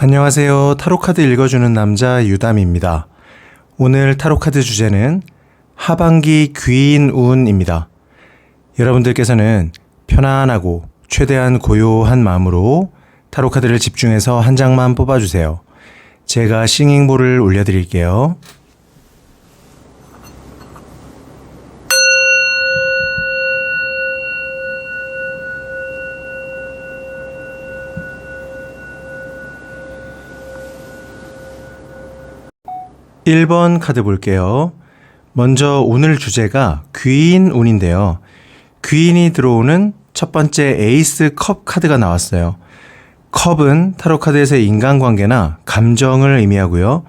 안녕하세요. 타로카드 읽어주는 남자 유담입니다. 오늘 타로카드 주제는 하반기 귀인 운입니다. 여러분들께서는 편안하고 최대한 고요한 마음으로 타로카드를 집중해서 한 장만 뽑아주세요. 제가 싱잉볼을 올려드릴게요. 1번 카드 볼게요. 먼저 오늘 주제가 귀인 운인데요. 귀인이 들어오는 첫 번째 에이스 컵 카드가 나왔어요. 컵은 타로 카드에서의 인간관계나 감정을 의미하고요.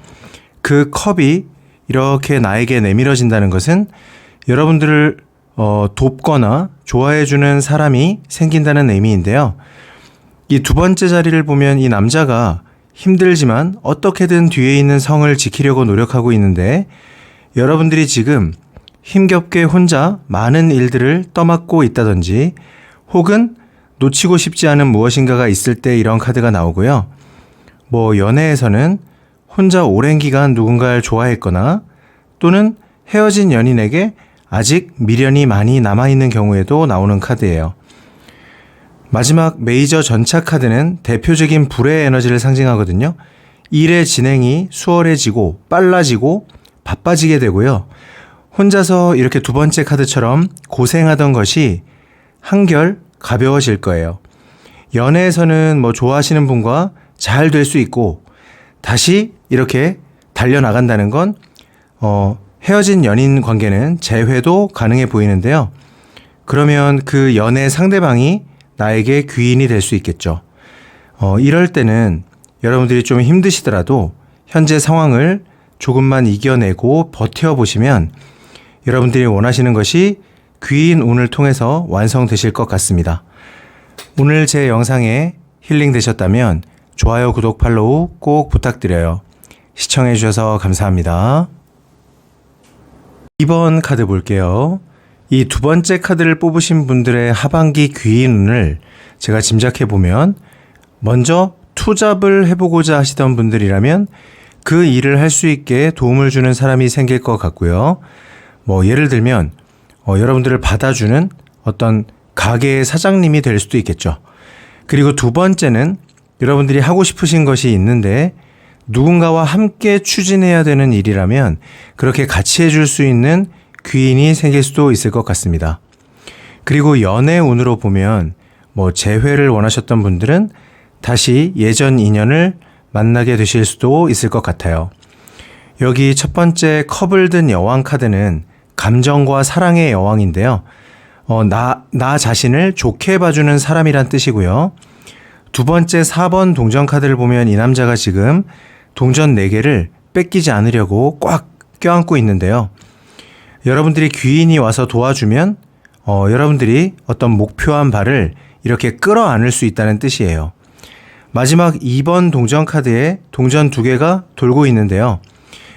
그 컵이 이렇게 나에게 내밀어진다는 것은 여러분들을 어, 돕거나 좋아해주는 사람이 생긴다는 의미인데요. 이 두 번째 자리를 보면 이 남자가 힘들지만 어떻게든 뒤에 있는 성을 지키려고 노력하고 있는데 여러분들이 지금 힘겹게 혼자 많은 일들을 떠맡고 있다든지 혹은 놓치고 싶지 않은 무엇인가가 있을 때 이런 카드가 나오고요. 뭐 연애에서는 혼자 오랜 기간 누군가를 좋아했거나 또는 헤어진 연인에게 아직 미련이 많이 남아있는 경우에도 나오는 카드예요. 마지막 메이저 전차 카드는 대표적인 불의 에너지를 상징하거든요. 일의 진행이 수월해지고 빨라지고 바빠지게 되고요. 혼자서 이렇게 두 번째 카드처럼 고생하던 것이 한결 가벼워질 거예요. 연애에서는 뭐 좋아하시는 분과 잘 될 수 있고 다시 이렇게 달려나간다는 건 어, 헤어진 연인 관계는 재회도 가능해 보이는데요. 그러면 그 연애 상대방이 나에게 귀인이 될 수 있겠죠. 어, 이럴 때는 여러분들이 좀 힘드시더라도 현재 상황을 조금만 이겨내고 버텨보시면 여러분들이 원하시는 것이 귀인 운을 통해서 완성되실 것 같습니다. 오늘 제 영상에 힐링 되셨다면 좋아요, 구독, 팔로우 꼭 부탁드려요. 시청해 주셔서 감사합니다. 2번 카드 볼게요. 이 두 번째 카드를 뽑으신 분들의 하반기 귀인운을 제가 짐작해 보면 먼저 투잡을 해보고자 하시던 분들이라면 그 일을 할 수 있게 도움을 주는 사람이 생길 것 같고요. 뭐 예를 들면 어, 여러분들을 받아주는 어떤 가게의 사장님이 될 수도 있겠죠. 그리고 두 번째는 여러분들이 하고 싶으신 것이 있는데 누군가와 함께 추진해야 되는 일이라면 그렇게 같이 해줄 수 있는 귀인이 생길 수도 있을 것 같습니다. 그리고 연애 운으로 보면 뭐 재회를 원하셨던 분들은 다시 예전 인연을 만나게 되실 수도 있을 것 같아요. 여기 첫 번째 컵을 든 여왕 카드는 감정과 사랑의 여왕인데요. 어, 나, 나 자신을 좋게 봐주는 사람이란 뜻이고요. 두 번째 4번 동전 카드를 보면 이 남자가 지금 동전 4개를 뺏기지 않으려고 꽉 껴안고 있는데요. 여러분들이 귀인이 와서 도와주면 어, 여러분들이 어떤 목표한 바를 이렇게 끌어안을 수 있다는 뜻이에요. 마지막 2번 동전 카드에 동전 두 개가 돌고 있는데요.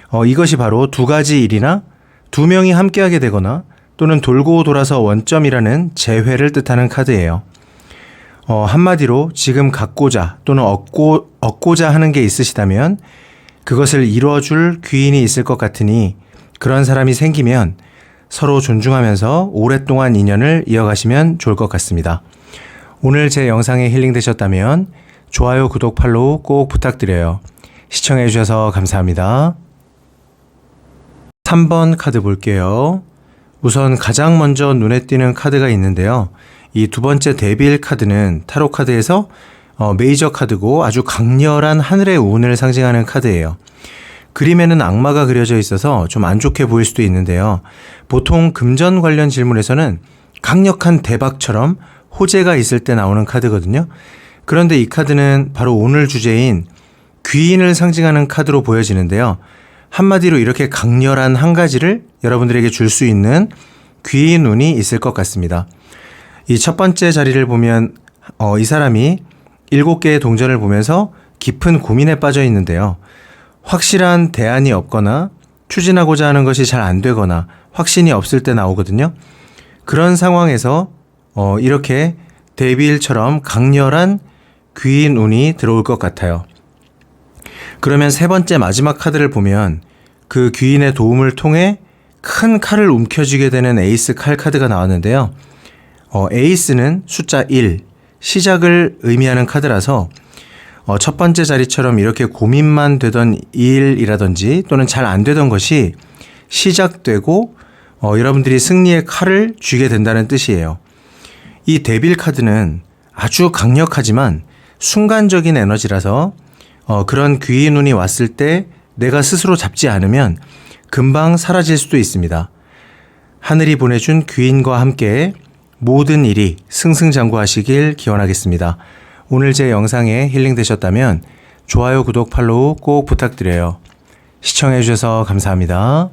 어, 이것이 바로 두 가지 일이나 두 명이 함께하게 되거나 또는 돌고 돌아서 원점이라는 재회를 뜻하는 카드예요. 어, 한마디로 지금 갖고자 또는 얻고, 얻고자 하는 게 있으시다면 그것을 이루어줄 귀인이 있을 것 같으니 그런 사람이 생기면 서로 존중하면서 오랫동안 인연을 이어가시면 좋을 것 같습니다. 오늘 제 영상에 힐링되셨다면 좋아요, 구독, 팔로우 꼭 부탁드려요. 시청해주셔서 감사합니다. 3번 카드 볼게요. 우선 가장 먼저 눈에 띄는 카드가 있는데요. 이 두 번째 데빌 카드는 타로 카드에서 어, 메이저 카드고 아주 강렬한 하늘의 운을 상징하는 카드예요. 그림에는 악마가 그려져 있어서 좀 안 좋게 보일 수도 있는데요. 보통 금전 관련 질문에서는 강력한 대박처럼 호재가 있을 때 나오는 카드거든요. 그런데 이 카드는 바로 오늘 주제인 귀인을 상징하는 카드로 보여지는데요. 한마디로 이렇게 강렬한 한 가지를 여러분들에게 줄 수 있는 귀인 운이 있을 것 같습니다. 이 첫 번째 자리를 보면 어, 이 사람이 일곱 개의 동전을 보면서 깊은 고민에 빠져 있는데요. 확실한 대안이 없거나 추진하고자 하는 것이 잘 안 되거나 확신이 없을 때 나오거든요. 그런 상황에서 어, 이렇게 데빌처럼 강렬한 귀인 운이 들어올 것 같아요. 그러면 세 번째 마지막 카드를 보면 그 귀인의 도움을 통해 큰 칼을 움켜쥐게 되는 에이스 칼 카드가 나왔는데요. 어, 에이스는 숫자 1, 시작을 의미하는 카드라서 어, 첫 번째 자리처럼 이렇게 고민만 되던 일이라든지 또는 잘 안 되던 것이 시작되고 어, 여러분들이 승리의 칼을 쥐게 된다는 뜻이에요. 이 데빌 카드는 아주 강력하지만 순간적인 에너지라서 어, 그런 귀인 운이 왔을 때 내가 스스로 잡지 않으면 금방 사라질 수도 있습니다. 하늘이 보내준 귀인과 함께 모든 일이 승승장구하시길 기원하겠습니다. 오늘 제 영상에 힐링되셨다면 좋아요, 구독, 팔로우 꼭 부탁드려요. 시청해주셔서 감사합니다.